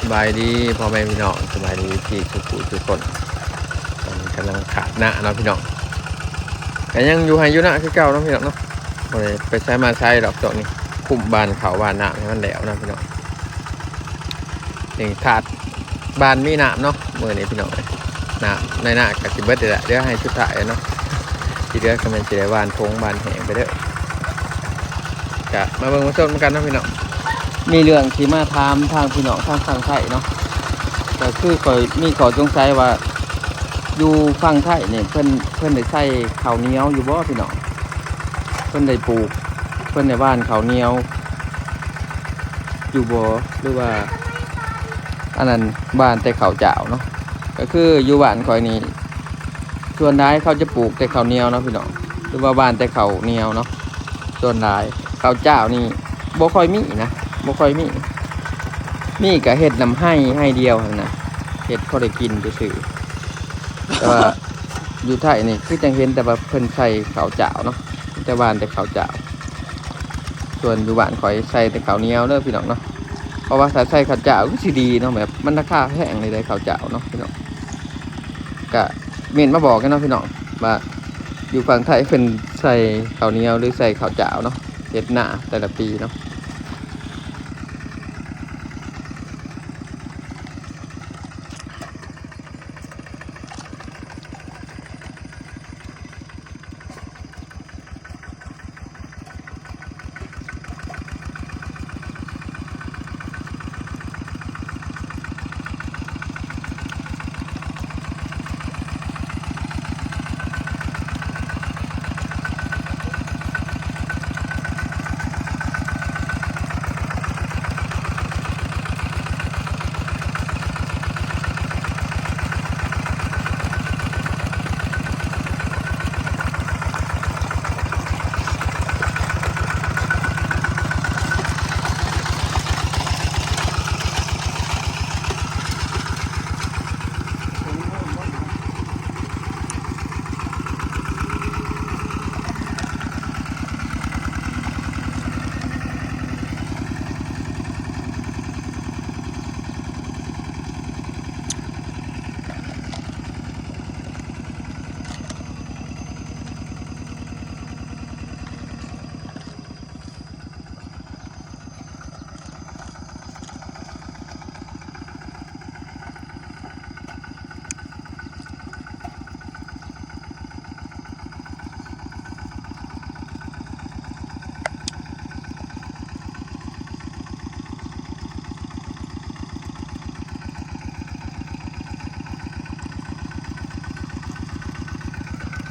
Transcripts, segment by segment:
สบายดีพ่อแม่พี่น้องสบายดีพี่ทุกผู้ทุกคนตอนนี้กำลังขาดหน้าเนาะพี่น้องแต่ยังอยู่ให้อยู่น้าคือเก่าเนาะพี่น้องเนาะไปใช้มาใช้ดอกดอกนี้คุมบานเขาบานหน้าให้มันแหลวนะพี่น้องนี่ขาดบานมีหน้าเนาะมือนี้พี่น้องหนาในหน้ากับจิบเบิดเดี๋ยวแหละเดี๋ยวให้ชุดถ่ายเนาะทีเดียวก็มันจะได้บานทงบานแหงไปเด้อกะมาเบิ่งมาชมกันเนาะพี่น้อง มีเรื่องที่มาถามทางพี่น้องทางฝั่งไทยเนาะก็คือคอยมีขอสงสัยว่าอยู่ฝั่งไทยเนี่ยเพิ่นเพิ่นได้ใส่ข้าวเหนียวอยู่บ่พี่น้องเพิ่นได้ปลูก เพิ่นได้บ้านข้าวเหนียว อยู่บ่หรือว่า อันนั้นบ้านแต่ข้าวเจ้าเนาะก็คืออยู่บ้านคอยนี่ส่วนร้ายเขาจะปลูกแต่ข้าวเหนียวเนาะพี่น้องหรือว่าบ้านแต่ข้าวเหนียวเนาะส่วนร้ายข้าวเจ้านี่บ่ค่อยมีนะ บ่ค่อยมี มีก็เห็ดนำให้ให้เดียวหั่นนะเห็ดพอได้กินซื่อๆแต่ว่าอยู่ไทยนี่คือจังเห็นแต่ว่าเพิ่นใส่ข้าวเจ้าเนาะแต่บ้านแต่ข้าวเจ้าส่วนอยู่บ้านข่อยใส่แต่ข้าวเหนียวเด้อพี่น้องเนาะเพราะว่าถ้าใส่ข้าวเจ้าก็สิดีเนาะแบบมันราคาแพงเลยได้ข้าวเจ้าเนาะพี่น้องก็เมนมาบอกกันเนาะพี่น้องว่าอยู่ฝั่งไทยเพิ่นใส่ข้าวเหนียวหรือใส่ข้าวเจ้าเนาะเฮ็ดหน้าแต่ละปีเนาะ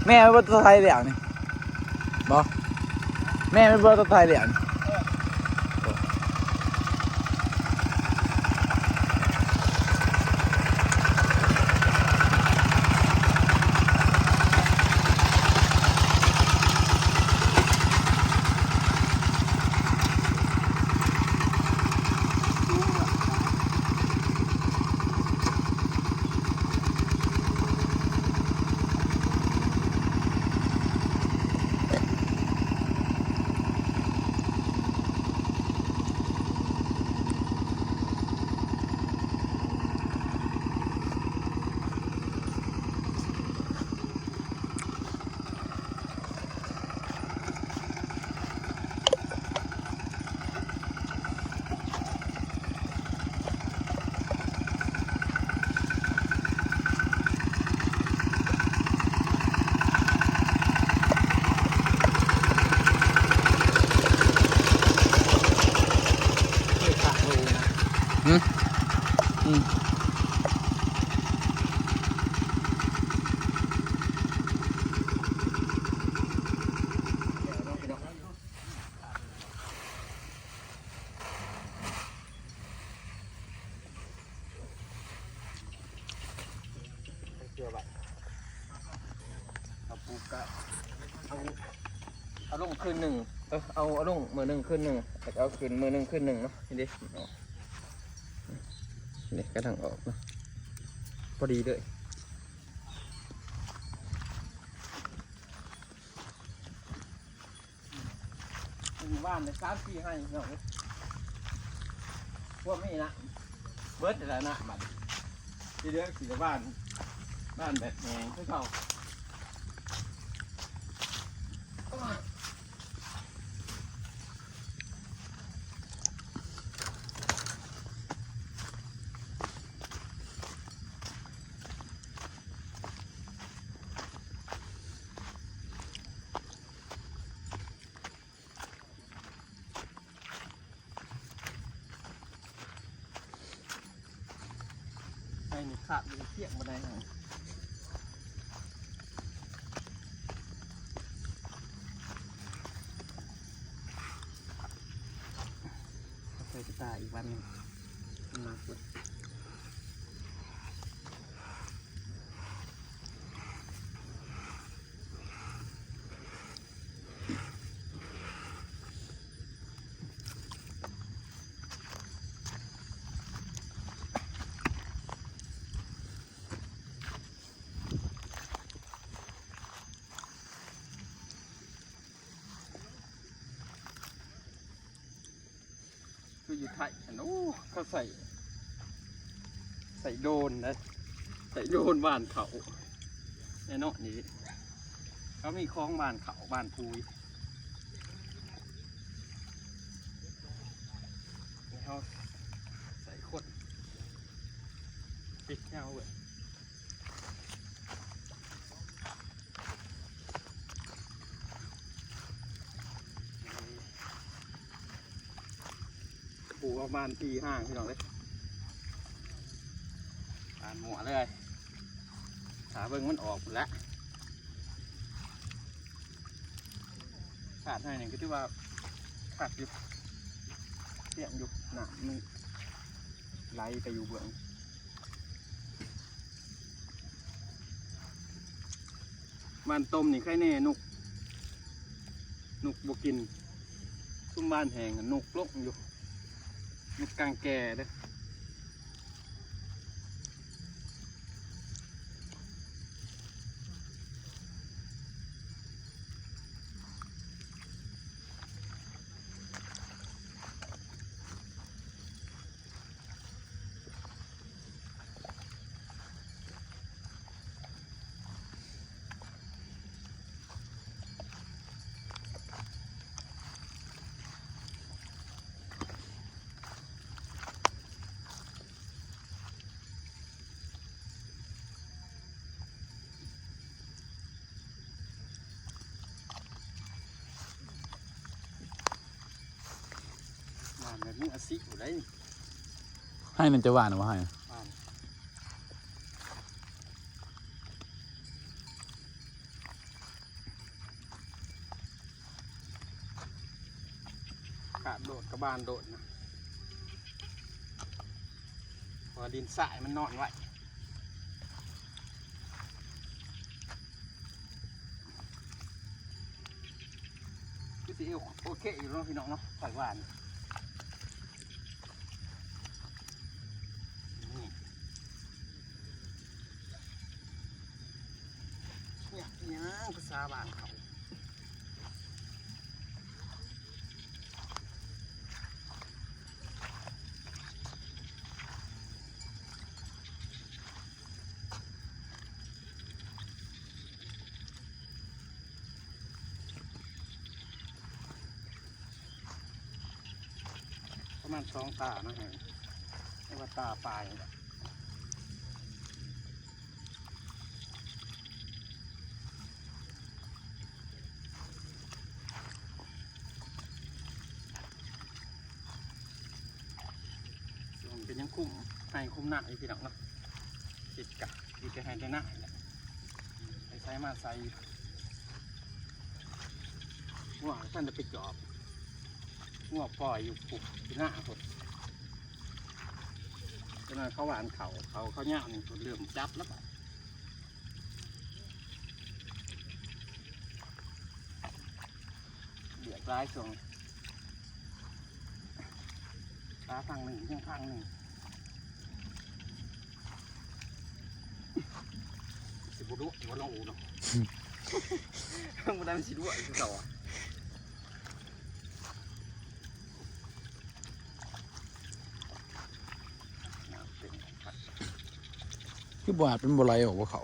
แม่ไม่เบิร์ตไทยเหลียงนี่บอแม่ไม่เบิร์ตไทยเหลียง เออเอาลงมือหนึ่งคืนหนึ่งแต่เอาคืนมือหนึ่งคืนหนึ่งเนาะนี่ดิเนี่กระทั่งออกเนาะพอดีเลยหมู่บ้านเลยสามสี่ให้เนาะพวกไม่นะเบิร์ดแล้วนะบัดที่เดือกสีบ้าน บ้านแบบแหงคือเขา นี่ขาดมันเที่ยงมาได้ไงเคยตายอีกวันหนึงมาสุด อยู่ไทยนโอ้เขาใส่ ใส่โดนนะ ใส่โดนบ้านเขาแน่นอนนี่เขามีคลองบ้านเขาบ้านพูยเขาใส่คนปิดเงาเลย ประมาณปีห้างพี่น้องเลยอ่านหมัวเลยขาเบิ้งมันออกหมดแล้วขาดให้หนึ่งก็ที่ว่าขาดอยู่เสียงอยู่หนามมันไหลไปอยู่เบื้องมันต้มนี่ใครแน่นุกนุกบกินซุ่มบ้านแหงนุกลกอยู่ กกลางแก่เด้อ อาซิอยู่ได้นี่ให้มันจะหวานหรือว่าให้หวานขาดโดดกระบาลโดดนะเพอดินสายมันนอนไว้คือสิโอเคอยู่เนาะพี่น้องเนาะปล่อยหวานนี่เนี่ย เนี่ยภาบานเขาประมาณสองตานะฮะเรียกว่าตาปลายแหละ ส่วนเป็นยังคุ้มให้ คุ้มหนักอีกพี่น้องเนาะติดกะดีจะให้ได้หนักแหละไปใช้มาใส่หัวท่านจะไปจอบหัวปล่อยอยู่ปุกหน้าคนจนนั้นเขาหวานเขาเขาเขาเน่าหนึ่งตัวเริ่มจับแล้วเดือดร้ายส่วงตาฝั่งหนึ่งเพียงข้างหนึ่ง บุรุษหัวน้องอูเนาบ้มันเก่าอ่อบาเป็นบลายออกว่าเขา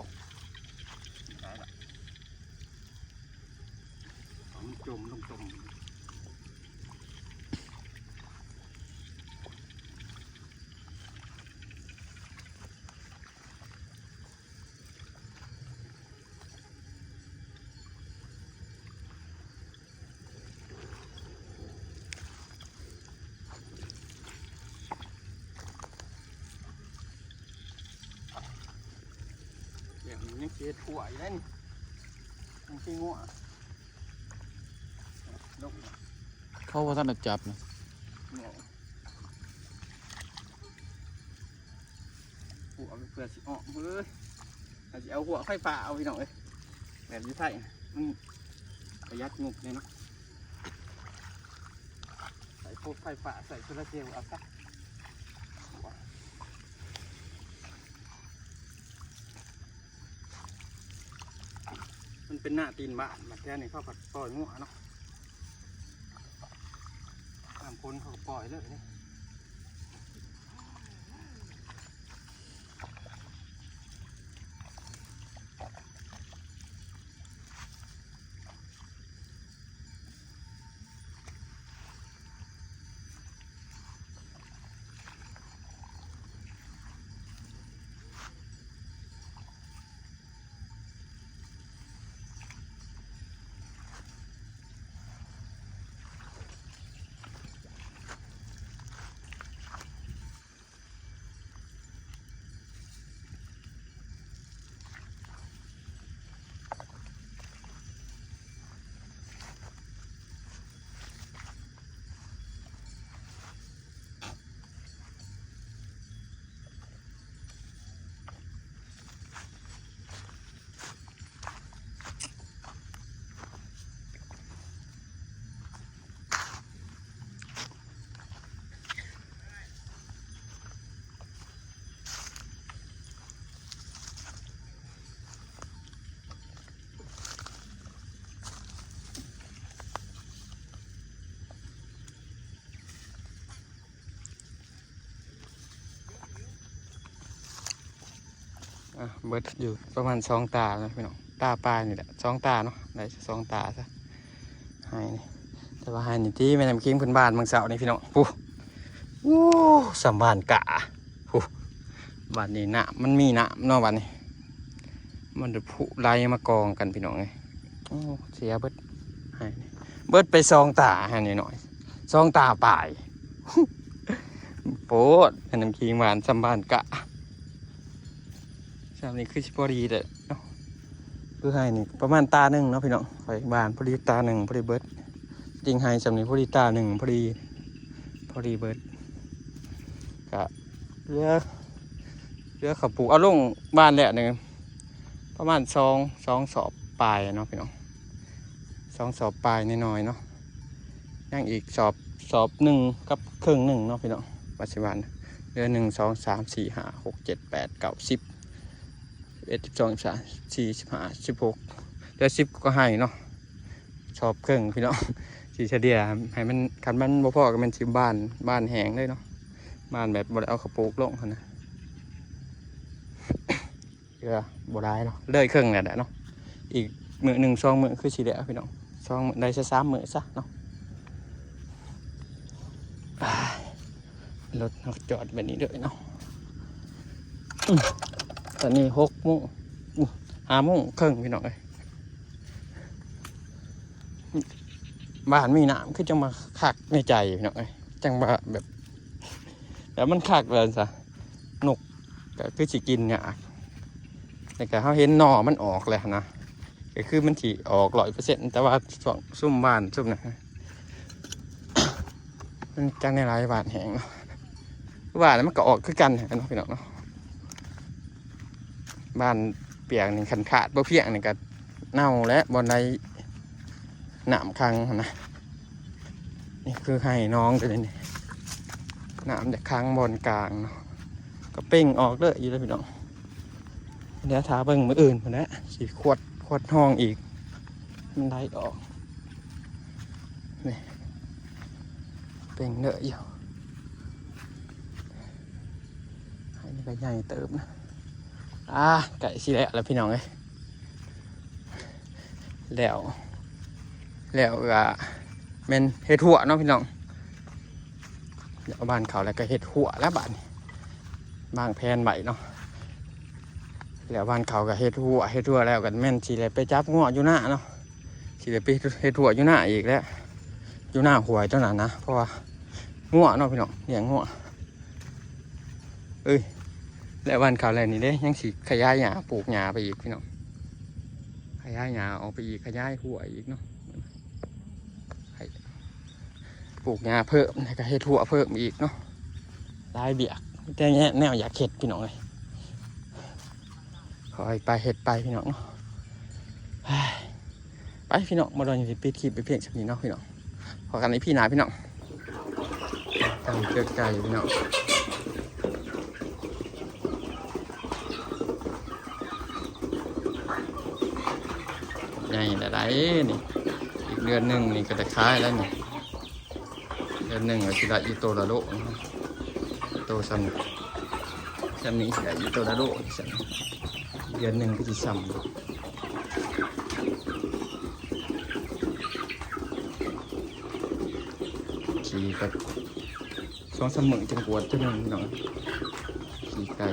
ยังเสียถั่วอยู่นั่นมันขี้งัวลงเขาว่าท่านจับนะหัวหัวเพื่อสิออกเฮ้ยอาจจะเอาหัวไฟฟ้าเอาพี่น้อยแบบนี้ใช่มันประหยัดงบเลยเนาะใส่พวกไฟฟ้าใส่โซลาร์เซลล์เอาซะ เป็นหน้าตีนบ้านมาแค่นี้เขาผัดปล่อยงัวเนาะตามคนเขาปล่อยเลยนี่ อะเบิดอยู่ประมาณสองตาแล้วพี่น้องตาปลายนี่แหละสองตาเนาะได้สองตาซะใหายนี่แต่ว่าใหายนี่ที่แม่น้ำคิงเพื้นบ้านเมืองเสานี่พี่น้องปุ๊โอ้สัมบานกะปุ๊บ้านนี้น้ำมันมีน้ำเนาะบ้านนี้ มันจะผุไหลมากองกันพี่น้องไงโอ้เสียเบิดใหายนี่เบิดไปสองตาใหายนี่หน่อยสองตาปลายโปดแม่น้ำคิงบ้านสัมบานกะามนี้คือชิพอดีเด้อเนาะคือให้นี่ประมาณตาหนึ่งเนาะพี่น้องไปบานพอดีตาหนึ่งพอดีเบิร์ดจริงให้ชามนี้พอดีตาหนึ่งพอดีพอดีเบิร์ดกะเรือเรือขับปลูกเอาลงบ้านแหละหนึ่งประมาณสองสองสอบปลายเนาะพี่น้องสองสอบปลายน้อยๆเนาะยังอีกสอบสอบหนึ่งกับครึ่งหนึ่งเนาะพี่น้องปัจจุบันเรือหนึ่งสองสามสี่ห้าหกเจ็ดแปดเก้าสิบ เอ็ดสิบสองสิบสามสี่สิบห้าสิบหกเดี๋ยวสิบก็ให้เนาะชอบเครื่องพี่น้องสีเฉลี่ยให้มันคันมันบ่พอก็เป็นสิบ้านบ้านแหงเลยเนาะบ้านแบบบ่ได้เอากระโปรงลงนะเดี๋ยวบ่ได้เนาะเลยเครื่องนี่ยแหละเนาะอีกมือหนึ่งสองมือคือสีเดียวพี่น้องสองมือได้ซะสามมือซะเนาะรถจอดแบบนี้เลยเนาะ ตอนนี้หกโมงห้าโมงครึ่งพี่น้องเอ้ยบ้านมีน้ำคือจังมาคักในใจพี่น้องเอ้ยจังมาแบบแล้วมันคักเลยซะนกก็คือสิกินเนี่ยแต่ก็เขาเห็นหน่อมันออกแล้วนะก็คือมันถีออกร้อยเปอร์เซ็นต์แต่ว่าส่วนซุ่มบ้านซุ่มนะมันจังในหลายบ้านแหงเนาะบ้านแล้วมันก็ออกคือกันเนาะพี่น้องเนาะ บ้านเปียกนี่ขันขาดบ่เพียงนี่ก็เน่าและบนใดหนามคังนะนี่คือให้น้องกันเลยนี่หนามจะคังบนกลางเนาะก็เป่งออกเลยอยู่แล้วพี่น้องเดี๋ยวท้าเบิ่งมืออื่นคนนะสีขวดขวดห้องอีก มันได้ออกนี่เป่งเนอะอยู่ให้นี่ก็ใหญ่เติบนะ อ่าไก่สิแล้วแล้วพี่น้องเอ้ยแล้วแล้วก็แม่นเฮ็ดหัวเนาะพี่น้องเดี๋ยวเอาบ้านเขาแล้วก็เฮ็ดหัวแล้วบ้านบางแผนใหม่เนาะแล้วบ้านเขาก็เฮ็ดหัวเฮ็ดหัวแล้วกันแม่นสิเลยไปจับงัวอยู่หน้าเนาะสิเลยไปเฮ็ดหัวอยู่หน้าอีกแล้วอยู่หน้าหวยเท่านั้นนะเพราะว่างัวเนาะพี่น้องเลี้ยงงัวเอ้ย แล้ววันเขาวแลวนี่เด้ยังสิขยายหญ้าปลูกหญ้าไปอีกพี่น้องขยายหญ้าออกไปอีกขยายหัวอีกเนาะปลูกหญ้าเพิ่มแล้วก็เฮ็ดหัวเพิ่มอีกเนาะลายเบียกแต่แง่แนวอยากเฮ็ดพี่น้องเลยขอให้ไปเฮ็ดไปพี่น้องเนาะไปพี่น้องมาโดนอย่างที่ปิดคลิปไปเพียงสักนี้เนาะพี่น้องพอกันในพี่หนาพี่น้องตั้งเกิดไก่พี่น้อง ญ่แต่ได้นี่ อีกเดือนหนึ่งนี่ก็จะคล้ายแล้วนี่ เดือนหนึ่งก็จะได้อีโตละโลนะครับโตซ้ำซ้ำนี้จะได้อีโตละโลซ้ำเดือนหนึ่งก็จะซ้ำขี่กับสองสามหมื่นจังกวดเท่านั้นพี่น้องขี่ไก่